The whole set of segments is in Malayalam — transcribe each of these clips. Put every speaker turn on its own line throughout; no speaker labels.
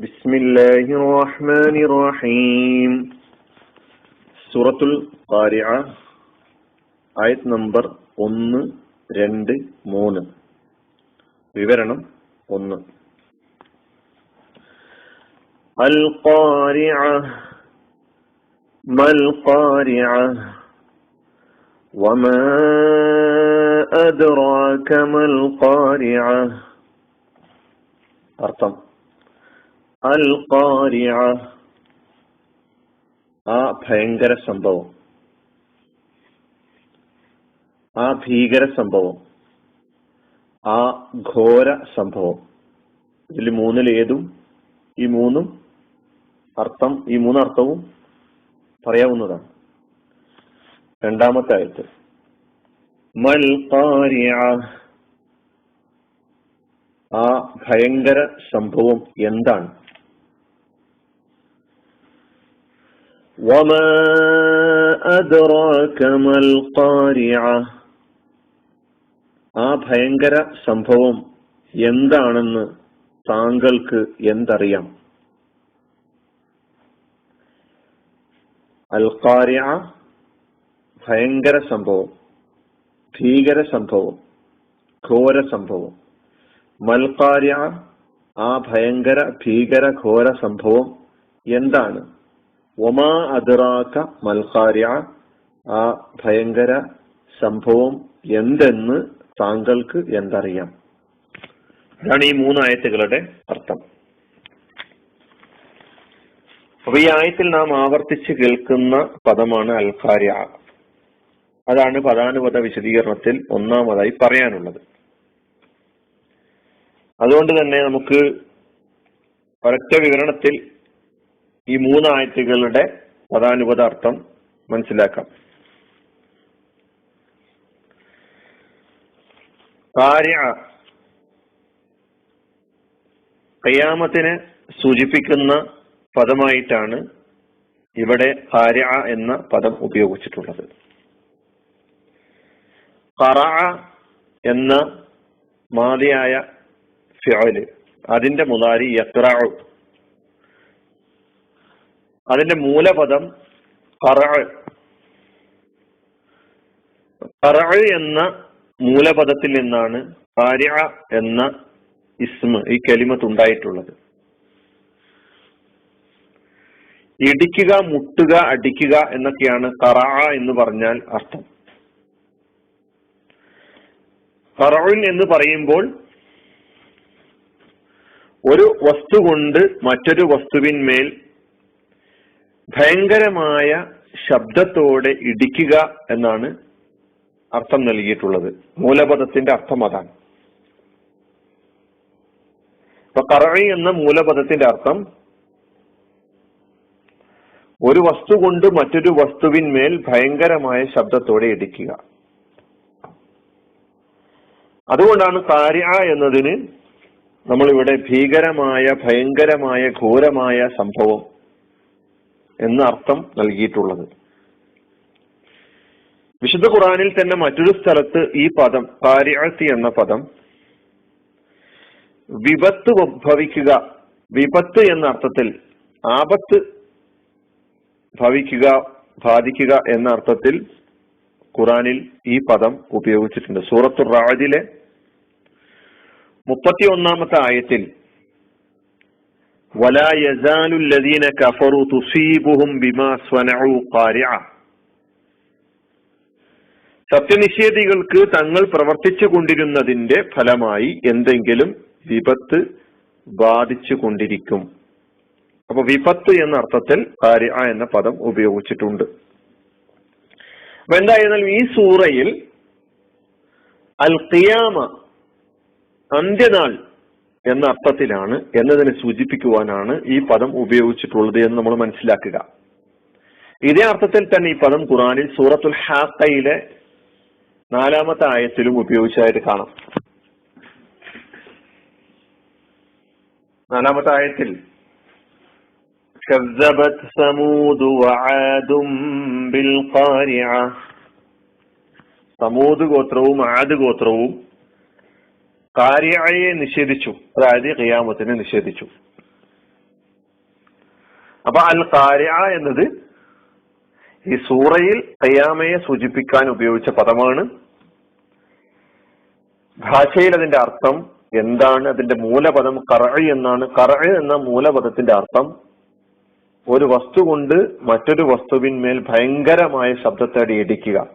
بسم الله الرحمن الرحيم സൂറത്തുൽ ഖാരിഅ ആയത് നമ്പർ ഒന്ന് രണ്ട് മൂന്ന് വിവരണം ഒന്ന് അൽ ഖാരിഅ മൽ ഖാരിഅ വമാ അദ്റാക മൽ ഖാരിഅ അർത്ഥം അൽ ഖാരിഅ ആ ഭയങ്കര സംഭവം. ആ ഭീകര സംഭവം. ആ ഘോര സംഭവം. ഇതിൽ മൂന്നിലേതും ഈ മൂന്നും അർത്ഥം ഈ മൂന്നർത്ഥവും പറയാവുന്നതാണ്. രണ്ടാമത്തെ ആയത്ത്. മൽ ആ ഭയങ്കര സംഭവം എന്താണ്? وما أدراك ما القارعة ആ ഭയങ്കര സംഭവം എന്താണെന്ന് താങ്കൾക്ക് എന്തറിയാം അൽക്കാരിയ ഭയങ്കര സംഭവം ഭീകര സംഭവം ഘോര സംഭവം മൽക്കാരിയ ആ ഭയങ്കര ഭീകര ഘോര സംഭവം എന്താണ് ഒമാ അതിറാക്ക മൽഹാര്യ ആ ഭയങ്കര സംഭവം എന്തെന്ന് താങ്കൾക്ക് എന്തറിയാം? ഇതാണ് ഈ മൂന്ന് ആയത്തുകളുടെ അർത്ഥം. അപ്പൊ ഈ ആയത്തിൽ നാം ആവർത്തിച്ച് കേൾക്കുന്ന പദമാണ് അൽഖാര്യ അതാണ് പദാനുപത വിശദീകരണത്തിൽ ഒന്നാമതായി പറയാനുള്ളത്. അതുകൊണ്ട് തന്നെ നമുക്ക് ഒരൊറ്റ വിവരണത്തിൽ ഈ മൂന്നായത്തുകളുടെ പദാനുപദാർത്ഥം മനസ്സിലാക്കാം. കാര്യ സൂചിപ്പിക്കുന്ന പദമായിട്ടാണ് ഇവിടെ കാര്യ എന്ന പദം ഉപയോഗിച്ചിട്ടുള്ളത്. കറ എന്ന മാതിയായ ഫിഅൽ അതിന്റെ മുതാരി യത്രാഉ അതിന്റെ മൂലപദം കറ. കറ എന്ന മൂലപദത്തിൽ നിന്നാണ് കാര്യ എന്ന ഇസ്മ ഈ കലിമത്ത് ഉണ്ടായിട്ടുള്ളത്. ഇടിക്കുക മുട്ടുക അടിക്കുക എന്നൊക്കെയാണ് കറ എന്ന് പറഞ്ഞാൽ അർത്ഥം. കറവിൻ എന്ന് പറയുമ്പോൾ ഒരു വസ്തു കൊണ്ട് മറ്റൊരു വസ്തുവിന്മേൽ ഭയങ്കരമായ ശബ്ദത്തോടെ ഇടിക്കുക എന്നാണ് അർത്ഥം നൽകിയിട്ടുള്ളത്. മൂലപദത്തിന്റെ അർത്ഥം അതാണ്. ഇപ്പൊ കറഴി എന്ന മൂലപദത്തിന്റെ അർത്ഥം ഒരു വസ്തു കൊണ്ട് മറ്റൊരു വസ്തുവിന്മേൽ ഭയങ്കരമായ ശബ്ദത്തോടെ ഇടിക്കുക. അതുകൊണ്ടാണ് കാര്യ എന്നതിന് നമ്മളിവിടെ ഭീകരമായ ഭയങ്കരമായ ഘോരമായ സംഭവം എന്ന അർത്ഥം നൽകിയിട്ടുള്ളത്. വിശുദ്ധ ഖുറാനിൽ തന്നെ മറ്റൊരു സ്ഥലത്ത് ഈ പദം കാര്യത്തി എന്ന പദം വിപത്ത് ഭവിക്കുക വിപത്ത് എന്ന അർത്ഥത്തിൽ ആപത്ത് ഭവിക്കുക ബാധിക്കുക എന്ന അർത്ഥത്തിൽ ഖുറാനിൽ ഈ പദം ഉപയോഗിച്ചിട്ടുണ്ട്. സൂറത്തു റാജിലെ മുപ്പത്തി ഒന്നാമത്തെ ആയത്തിൽ വലായസാനുല്ലദീന കഫറു തുസീബുഹും ബിമാ സ്വനഉ കാരിഅ സത്യനിഷേധികൾക്ക് തങ്ങൾ പ്രവർത്തിച്ചു കൊണ്ടിരുന്നതിന്റെ ഫലമായി എന്തെങ്കിലും വിപത്ത് ബാധിച്ചു കൊണ്ടിരിക്കും. അപ്പൊ വിപത്ത് എന്ന അർത്ഥത്തിൽ കാര്യ എന്ന പദം ഉപയോഗിച്ചിട്ടുണ്ട്. അപ്പൊ എന്തായിരുന്നാലും ഈ സൂറയിൽ അൽ ഖിയാമ അന്ത്യനാൾ എന്ന അർത്ഥത്തിലാണ് എന്നതിനെ സൂചിപ്പിക്കുവാനാണ് ഈ പദം ഉപയോഗിച്ചിട്ടുള്ളത് എന്ന് നമ്മൾ മനസ്സിലാക്കുക ഇതേ അർത്ഥത്തിൽ തന്നെ ഈ പദം ഖുറാനിൽ സൂറത്തുൽ ഹാക്കയിലെ നാലാമത്തെ ആയത്തിലും ഉപയോഗിച്ചതായിട്ട് കാണാം നാലാമത്തെ ആയത്തിൽ كذبت ثمود وعاد بالقارعة സമൂത് ഗോത്രവും ആദ് ഗോത്രവും കാര്യയെ നിഷേധിച്ചു. അതായത് ഖിയാമത്തിനെ നിഷേധിച്ചു. അപ്പൊ അൽ കാരിയ എന്നത് ഈ സൂറയിൽ കയ്യാമയെ സൂചിപ്പിക്കാൻ ഉപയോഗിച്ച പദമാണ്. ഭാഷയിൽ അതിന്റെ അർത്ഥം എന്താണ്? അതിന്റെ മൂലപദം കറ എന്നാണ്. കറ എന്ന മൂലപദത്തിന്റെ അർത്ഥം ഒരു വസ്തു കൊണ്ട് മറ്റൊരു വസ്തുവിന്മേൽ ഭയങ്കരമായ ശബ്ദത്തോടെ ഇടിക്കുക.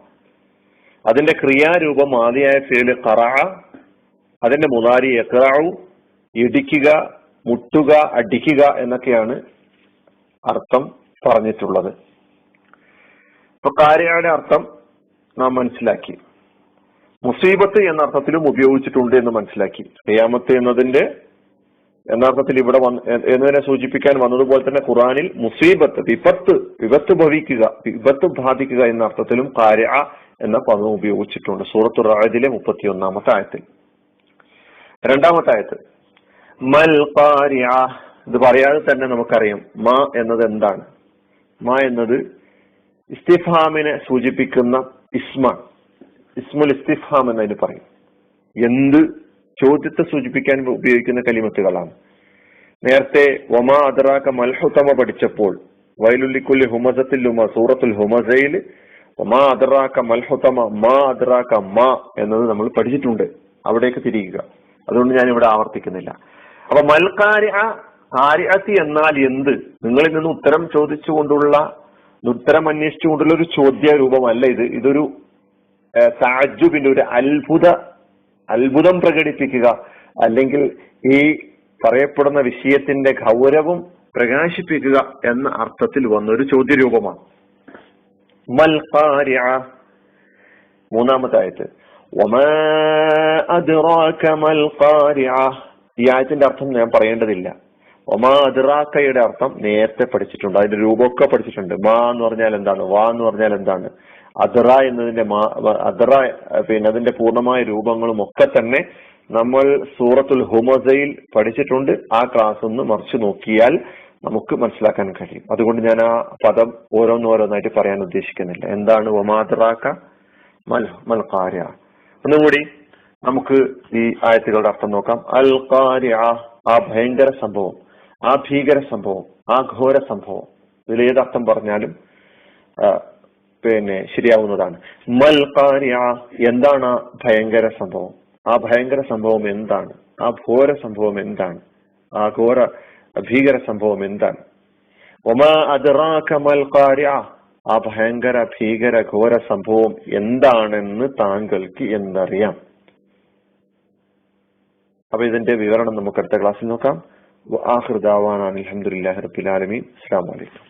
അതിന്റെ ക്രിയാരൂപം ആദ്യമായ ഫേൽ കറ അതിന്റെ മുതാരി എക്റാവു ഇടിക്കുക മുട്ടുക അടിക്കുക എന്നൊക്കെയാണ് അർത്ഥം പറഞ്ഞിട്ടുള്ളത്. ഇപ്പൊ കാര്യയുടെ അർത്ഥം നാം മനസ്സിലാക്കി. മുസീബത്ത് എന്ന അർത്ഥത്തിലും ഉപയോഗിച്ചിട്ടുണ്ട് എന്ന് മനസ്സിലാക്കി. ഖിയാമത്ത് എന്നതിന്റെ എന്നർത്ഥത്തിൽ ഇവിടെ വന്ന് എന്നതിനെ സൂചിപ്പിക്കാൻ വന്നതുപോലെ തന്നെ ഖുറാനിൽ മുസീബത്ത് വിപത്ത് വിപത്ത് ഭവിക്കുക വിപത്ത് ബാധിക്കുക എന്ന അർത്ഥത്തിലും കാര്യ എന്ന പദം ഉപയോഗിച്ചിട്ടുണ്ട്. സൂറത്തു റാജിലെ മുപ്പത്തി ഒന്നാമത്തെ ആയത്തിൽ. രണ്ടാമത്തെ ആയത്ത് മൽ ഇത് പറയാതെ തന്നെ നമുക്കറിയാം. മ എന്നത് എന്താണ്? മ എന്നത് ഇസ്തിഫാമിനെ സൂചിപ്പിക്കുന്ന ഇസ്മ. ഇസ്മുൽ ഇസ്തിഫാം എന്നതിന് പറയും. എന്ത് ചോദ്യത്തെ സൂചിപ്പിക്കാൻ ഉപയോഗിക്കുന്ന കലിമത്തുകളാണ്. നേരത്തെ ഒമാ അദറാക്ക മൽഹുത്തമ പഠിച്ചപ്പോൾ വൈലുല്ലിക്കുല്ലി ഹുമസത്തിൽ ഹുമ സൂറത്തുൽ ഹുമസയിൽ ഒമാ അദറാക്ക മൽഹുത്തമ മാ അദറാക്ക മാ എന്നത് നമ്മൾ പഠിച്ചിട്ടുണ്ട്. അവിടേക്ക് തിരിയുക. അതുകൊണ്ട് ഞാൻ ഇവിടെ ആവർത്തിക്കുന്നില്ല. അപ്പൊ മൽക്കാരി കാര്യത്തി എന്നാൽ എന്ത്? നിങ്ങളിൽ നിന്ന് ഉത്തരം ചോദിച്ചുകൊണ്ടുള്ള ഉത്തരം അന്വേഷിച്ചുകൊണ്ടുള്ള ഒരു ചോദ്യ രൂപമല്ല ഇത്. ഇതൊരു താജുബിന്റെ ഒരു അത്ഭുത അത്ഭുതം പ്രകടിപ്പിക്കുക. അല്ലെങ്കിൽ ഈ പറയപ്പെടുന്ന വിഷയത്തിന്റെ ഗൗരവം പ്രകാശിപ്പിക്കുക എന്ന അർത്ഥത്തിൽ വന്ന ഒരു ചോദ്യരൂപമാണ്. മൽ മൂന്നാമത്തെ ആയത്ത്. ഈ ആയത്തിന്റെ അർത്ഥം ഞാൻ പറയേണ്ടതില്ല. ഒമാ അതിറാക്കയുടെ അർത്ഥം നേരത്തെ പഠിച്ചിട്ടുണ്ട്. അതിന്റെ രൂപമൊക്കെ പഠിച്ചിട്ടുണ്ട്. മാ എന്ന് പറഞ്ഞാൽ എന്താണ്? വാ എന്ന് പറഞ്ഞാൽ എന്താണ്? അദറ എന്നതിന്റെ മാ അദറ പിന്നെ അതിന്റെ പൂർണമായ രൂപങ്ങളും ഒക്കെ തന്നെ നമ്മൾ സൂറത്തുൽ ഹുമസയിൽ പഠിച്ചിട്ടുണ്ട്. ആ ക്ലാസ് ഒന്ന് മറിച്ചു നോക്കിയാൽ നമുക്ക് മനസ്സിലാക്കാൻ കഴിയും. അതുകൊണ്ട് ഞാൻ ആ പദം ഓരോന്നോരോന്നായിട്ട് പറയാൻ ഉദ്ദേശിക്കുന്നില്ല. എന്താണ്? ഒമാദറാക്ക മൽ മൽക്കാര്യ ഒന്നുകൂടി നമുക്ക് ഈ ആയത്തുകളുടെ അർത്ഥം നോക്കാം. അൽ കാരി ആ ഭയങ്കര സംഭവം ആ ഭീകര സംഭവം ആ ഘോര സംഭവം. ഇതിൽ ഏതർത്ഥം പറഞ്ഞാലും പിന്നെ ശരിയാവുന്നതാണ്. മൽ കാരി എന്താണ് ആ ഭയങ്കര സംഭവം? ആ ഭയങ്കര സംഭവം എന്താണ്? ആ ഘോര സംഭവം എന്താണ്? ആ ഘോര ഭീകര സംഭവം എന്താണ്? ഒമാ അദ്റാക മൽ കാര്യ ആ ഭയങ്കര ഭീകര ഘോര സംഭവം എന്താണെന്ന് താങ്കൾക്ക് എന്നറിയാം അപ്പൊ ഇതിന്റെ വിവരണം നമുക്ക് അടുത്ത ക്ലാസ്സിൽ നോക്കാം. ആഹൃദാവാൻ അലഹമുല്ലാ റബിലാലമീൻ അസ്സാം വലൈക്കും